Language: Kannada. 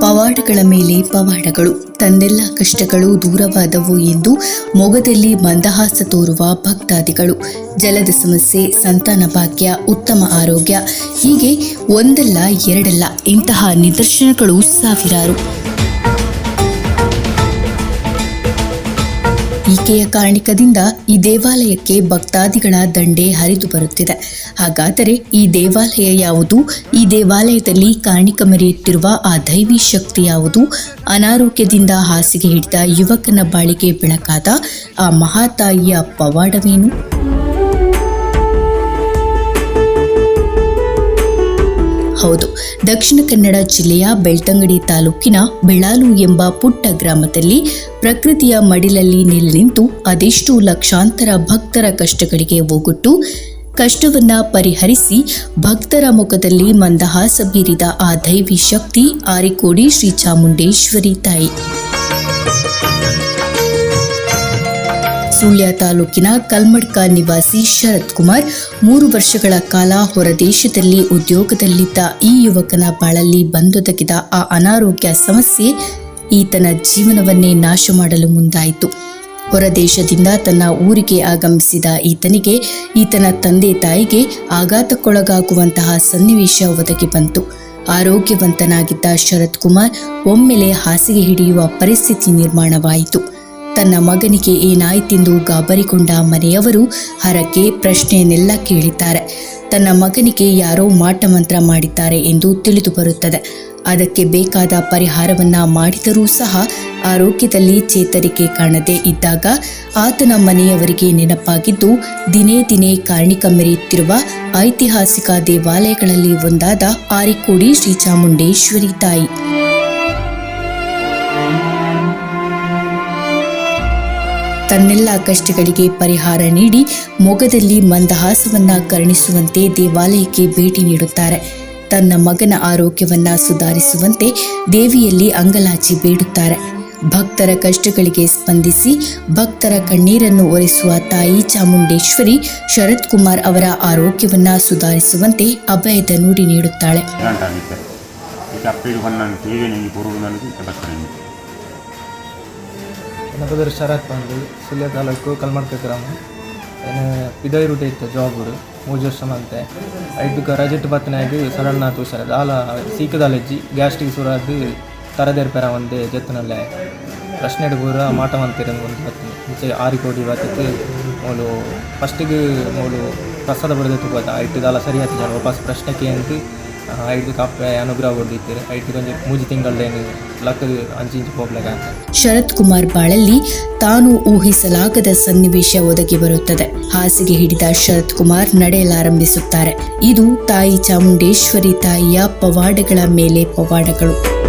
ಪವಾಡಗಳ ಮೇಲೆ ಪವಾಡಗಳು ತಂದೆಲ್ಲ ಕಷ್ಟಗಳು ದೂರವಾದವು ಎಂದು ಮೊಗದಲ್ಲಿ ಮಂದಹಾಸ ತೋರುವ ಭಕ್ತಾದಿಗಳು. ಜಲದ ಸಮಸ್ಯೆ, ಸಂತಾನ ಭಾಗ್ಯ, ಉತ್ತಮ ಆರೋಗ್ಯ, ಹೀಗೆ ಒಂದಲ್ಲ ಎರಡಲ್ಲ ಇಂತಹ ನಿದರ್ಶನಗಳು ಸಾವಿರಾರು. ಈಕೆಯ ಕಾರಣಿಕದಿಂದ ಈ ದೇವಾಲಯಕ್ಕೆ ಭಕ್ತಾದಿಗಳ ದಂಡೆ ಹರಿದು ಬರುತ್ತಿದೆ. ಹಾಗಾದರೆ ಈ ದೇವಾಲಯ ಯಾವುದು? ಈ ದೇವಾಲಯದಲ್ಲಿ ಕಾರಣಿಕ ಮೆರೆಯುತ್ತಿರುವ ಆ ದೈವಿ ಶಕ್ತಿ ಯಾವುದು? ಅನಾರೋಗ್ಯದಿಂದ ಹಾಸಿಗೆ ಹಿಡಿದ ಯುವಕನ ಬಾಳಿಗೆ ಬೆಳಕಾದ ಆ ಮಹಾತಾಯಿಯ ಪವಾಡವೇನು ಹೌದು. ದಕ್ಷಿಣ ಕನ್ನಡ ಜಿಲ್ಲೆಯ ಬೆಳ್ತಂಗಡಿ ತಾಲೂಕಿನ ಬೆಳಾಲು ಎಂಬ ಪುಟ್ಟ ಗ್ರಾಮದಲ್ಲಿ ಪ್ರಕೃತಿಯ ಮಡಿಲಲ್ಲಿ ನಿಂತು ಅದೆಷ್ಟು ಲಕ್ಷಾಂತರ ಭಕ್ತರ ಕಷ್ಟಗಳಿಗೆ ಹೋಗುಟ್ಟು ಕಷ್ಟವನ್ನು ಪರಿಹರಿಸಿ ಭಕ್ತರ ಮುಖದಲ್ಲಿ ಮಂದಹಾಸ ಬೀರಿದ ಆ ದೈವಿ ಶಕ್ತಿ ಆರಿಕೋಡಿ ಶ್ರೀ ಚಾಮುಂಡೇಶ್ವರಿ ತಾಯಿ. ಸುಳ್ಯ ತಾಲೂಕಿನ ಕಲ್ಮಡ್ಕ ನಿವಾಸಿ ಶರತ್ ಕುಮಾರ್ ಮೂರು ವರ್ಷಗಳ ಕಾಲ ಹೊರದೇಶದಲ್ಲಿ ಉದ್ಯೋಗದಲ್ಲಿದ್ದ ಈ ಯುವಕನ ಬಾಳಲ್ಲಿ ಬಂದೊದಗಿದ ಆ ಅನಾರೋಗ್ಯ ಸಮಸ್ಯೆ ಈತನ ಜೀವನವನ್ನೇ ನಾಶ ಮಾಡಲು ಮುಂದಾಯಿತು. ಹೊರದೇಶದಿಂದ ತನ್ನ ಊರಿಗೆ ಆಗಮಿಸಿದ ಈತನಿಗೆ ಈತನ ತಂದೆ ತಾಯಿಗೆ ಆಘಾತಕ್ಕೊಳಗಾಗುವಂತಹ ಸನ್ನಿವೇಶ ಒದಗಿ ಬಂತು. ಆರೋಗ್ಯವಂತನಾಗಿದ್ದ ಶರತ್ ಕುಮಾರ್ ಒಮ್ಮೆಲೆ ಹಾಸಿಗೆ ಹಿಡಿಯುವ ಪರಿಸ್ಥಿತಿ ನಿರ್ಮಾಣವಾಯಿತು. ತನ್ನ ಮಗನಿಗೆ ಏನಾಯಿತೆಂದು ಗಾಬರಿಗೊಂಡ ಮನೆಯವರು ಹರಕೆ, ಪ್ರಶ್ನೆಯನ್ನೆಲ್ಲ ಕೇಳಿದ್ದಾರೆ. ತನ್ನ ಮಗನಿಗೆ ಯಾರೋ ಮಾಟಮಂತ್ರ ಮಾಡಿದ್ದಾರೆ ಎಂದು ತಿಳಿದು ಬರುತ್ತದೆ. ಅದಕ್ಕೆ ಬೇಕಾದ ಪರಿಹಾರವನ್ನ ಮಾಡಿದರೂ ಸಹ ಆರೋಗ್ಯದಲ್ಲಿ ಚೇತರಿಕೆ ಕಾಣದೇ ಇದ್ದಾಗ ಆತನ ಮನೆಯವರಿಗೆ ನೆನಪಾಗಿದ್ದು, ದಿನೇ ದಿನೇ ಕಾರ್ಣಿಕ ಮೆರೆಯುತ್ತಿರುವ ಐತಿಹಾಸಿಕ ದೇವಾಲಯಗಳಲ್ಲಿ ಒಂದಾದ ಆರಿಕೋಡಿ ಶ್ರೀ ಚಾಮುಂಡೇಶ್ವರಿ ತಾಯಿ. ತನ್ನೆಲ್ಲ ಕಷ್ಟಗಳಿಗೆ ಪರಿಹಾರ ನೀಡಿ ಮೊಗದಲ್ಲಿ ಮಂದಹಾಸವನ್ನ ಕರುಣಿಸುವಂತೆ ದೇವಾಲಯಕ್ಕೆ ಭೇಟಿ ನೀಡುತ್ತಾರೆ. ತನ್ನ ಮಗನ ಆರೋಗ್ಯವನ್ನ ಸುಧಾರಿಸುವಂತೆ ದೇವಿಯಲ್ಲಿ ಅಂಗಲಾಚಿ ಬೇಡುತ್ತಾರೆ. ಭಕ್ತರ ಕಷ್ಟಗಳಿಗೆ ಸ್ಪಂದಿಸಿ ಭಕ್ತರ ಕಣ್ಣೀರನ್ನು ಒರೆಸುವ ತಾಯಿ ಚಾಮುಂಡೇಶ್ವರಿ ಶರತ್ ಕುಮಾರ್ ಅವರ ಆರೋಗ್ಯವನ್ನ ಸುಧಾರಿಸುವಂತೆ ಅಭಯದ ನುಡಿ ನೀಡುತ್ತಾಳೆ. ಬದಲು ಶರತ್ ಬಂದು ಸುಳ್ಯ ತಾಲೂಕು ಕಲ್ಮಡ್ಕ ಗ್ರಾಮ. ಏನು ಪಿದೈ ರೂಟ್ ಇತ್ತು ಜಾಬ್ ಮೂರು ವರ್ಷ ಮತ್ತೆ ಐದು ರಜೆಟ್ ಬತ್ತನಾಗಿ ಸಡನ್ ಆತು ಹುಷಾರದು ಆಲ ಸೀಕದಾಲೆಜ್ಜಿ, ಗ್ಯಾಸ್ಟ್ರಿಕ್ ಸುರಾದು ತರದೇರ್ಪೆರ ಒಂದೇ ಜತ್ತನಲ್ಲೇ ಪ್ರಶ್ನೆ ಪೂರ ಮಾಟ ಮಂತಿರ ಒಂದು ಬತ್ತು ಮುಂಚೆ ಆರು ಕೋಟಿ ಬತ್ತಕ್ಕೆ ಮೂಲು, ಫಸ್ಟಿಗೆ ಮೂಲು ಪ್ರಸಾದ ಬರೆದ ಸರಿ ಆಯ್ತು ಜನ ವಾಪಸ್ ಪ್ರಶ್ನೆಗೆ ಅಂತ. ಐದು ಅನುಗ್ರಹ ಐದು ಮೂಜಿ ಲಕ್ಕದು ಅಂಚಿ ಇಂಚು ಶರತ್ ಕುಮಾರ್ ಬಾಳಲ್ಲಿ ತಾನು ಊಹಿಸಲಾಗದ ಸನ್ನಿವೇಶ ಒದಗಿ ಬರುತ್ತದೆ. ಹಾಸಿಗೆ ಹಿಡಿದ ಶರತ್ ಕುಮಾರ್ ನಡೆಯಲಾರಂಭಿಸುತ್ತಾರೆ ಇದು ತಾಯಿ ಚಾಮುಂಡೇಶ್ವರಿ ತಾಯಿಯ ಪವಾಡಗಳ ಮೇಲೆ ಪವಾಡಗಳು.